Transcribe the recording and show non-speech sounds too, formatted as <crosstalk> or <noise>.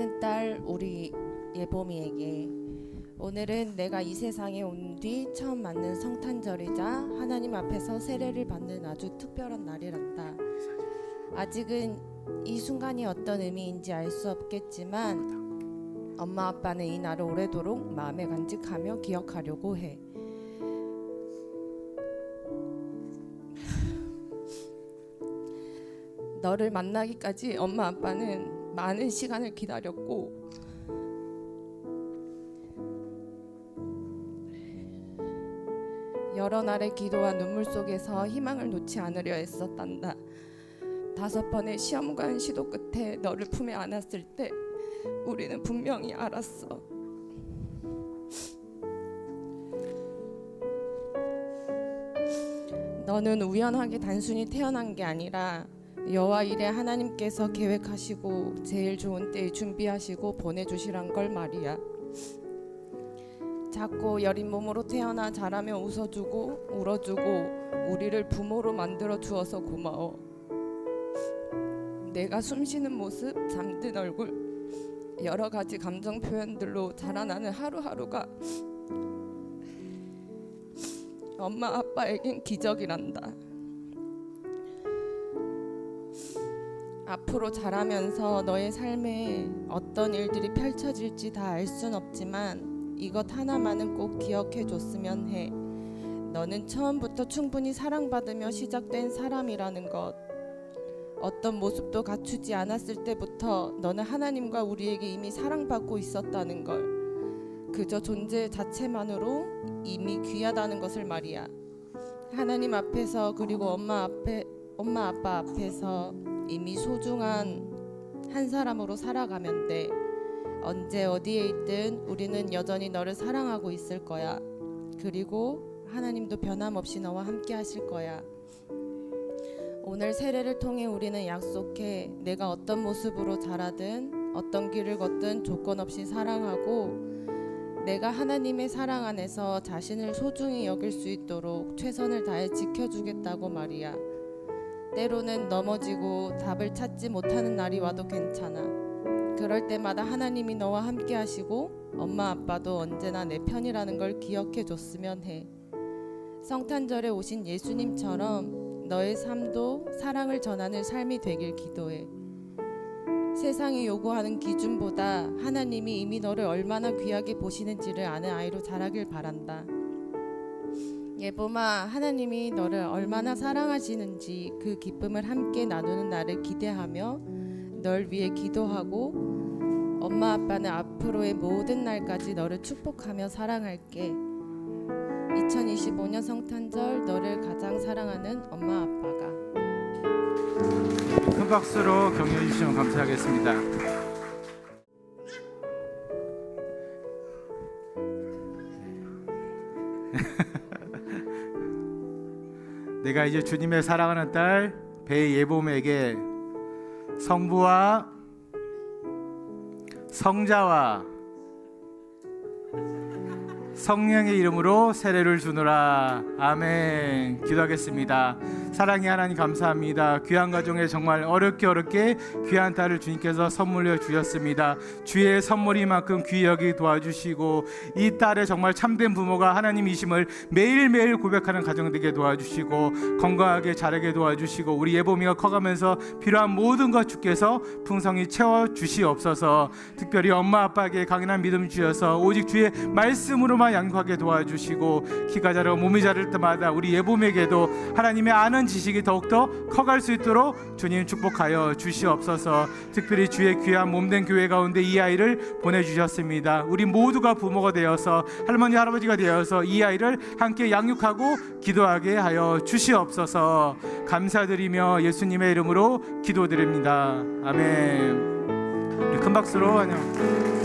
사랑하는 딸 우리 예봄이에게 오늘은 내가 이 세상에 온 뒤 처음 맞는 성탄절이자 하나님 앞에서 세례를 받는 아주 특별한 날이란다. 아직은 이 순간이 어떤 의미인지 알 수 없겠지만 엄마 아빠는 이 날을 오래도록 마음에 간직하며 기억하려고 해. 너를 만나기까지 엄마 아빠는 많은 시간을 기다렸고 여러 날의 기도와 눈물 속에서 희망을 놓지 않으려 애썼단다. 다섯 번의 시험관 시도 끝에 너를 품에 안았을 때 우리는 분명히 알았어. 너는 우연하게 단순히 태어난 게 아니라 여호와 일에 하나님께서 계획하시고 제일 좋은 때에 준비하시고 보내주시란 걸 말이야. 작고 여린 몸으로 태어나 자라며 웃어주고 울어주고 우리를 부모로 만들어 주어서 고마워. 내가 숨쉬는 모습, 잠든 얼굴, 여러 가지 감정 표현들로 자라나는 하루하루가 엄마 아빠에겐 기적이란다. 앞으로 자라면서 너의 삶에 어떤 일들이 펼쳐질지 다 알 순 없지만 이것 하나만은 꼭 기억해 줬으면 해. 너는 처음부터 충분히 사랑받으며 시작된 사람이라는 것. 어떤 모습도 갖추지 않았을 때부터 너는 하나님과 우리에게 이미 사랑받고 있었다는 걸. 그저 존재 자체만으로 이미 귀하다는 것을 말이야. 하나님 앞에서 그리고 엄마 앞에 엄마 아빠 앞에서 이미 소중한 한 사람으로 살아가면 돼. 언제 어디에 있든 우리는 여전히 너를 사랑하고 있을 거야. 그리고 하나님도 변함없이 너와 함께 하실 거야. 오늘 세례를 통해 우리는 약속해 내가 어떤 모습으로 자라든 어떤 길을 걷든 조건 없이 사랑하고 내가 하나님의 사랑 안에서 자신을 소중히 여길 수 있도록 최선을 다해 지켜주겠다고 말이야. 때로는 넘어지고 답을 찾지 못하는 날이 와도 괜찮아. 그럴 때마다 하나님이 너와 함께 하시고 엄마 아빠도 언제나 내 편이라는 걸 기억해 줬으면 해. 성탄절에 오신 예수님처럼 너의 삶도 사랑을 전하는 삶이 되길 기도해. 세상이 요구하는 기준보다 하나님이 이미 너를 얼마나 귀하게 보시는지를 아는 아이로 자라길 바란다. 예봄아, 하나님이 너를 얼마나 사랑하시는지 그 기쁨을 함께 나누는 날을 기대하며 널 위해 기도하고 엄마 아빠는 앞으로의 모든 날까지 너를 축복하며 사랑할게. 2025년 성탄절 너를 가장 사랑하는 엄마 아빠가 큰 박수로 격려해 주시면 감사하겠습니다. <laughs> 내가 이제 주님의 사랑하는 딸 배예봄에게 성부와 성자와 성령의 이름으로 세례를 주노라. 아멘. 기도하겠습니다 사랑의 하나님 감사합니다. 귀한 가정에 정말 어렵게 어렵게 귀한 딸을 주님께서 선물로 주셨습니다. 주의 선물이만큼 귀하게 도와주시고 이 딸의 정말 참된 부모가 하나님이심을 매일매일 고백하는 가정 되게 도와주시고 건강하게 자라게 도와주시고 우리 예봄이가 커가면서 필요한 모든 것 주께서 풍성히 채워 주시옵소서. 특별히 엄마 아빠에게 강인한 믿음 주셔서 오직 주의 말씀으로만 양육하게 도와주시고 키가 자라 몸이 자랄 때마다 우리 예봄에게도 하나님의 아는 지식이 더욱더 커갈 수 있도록 주님 축복하여 주시옵소서. 특별히 주의 귀한 몸된 교회 가운데 이 아이를 보내주셨습니다. 우리 모두가 부모가 되어서 할머니 할아버지가 되어서 이 아이를 함께 양육하고 기도하게 하여 주시옵소서. 감사드리며 예수님의 이름으로 기도드립니다. 아멘. 큰 박수로 안녕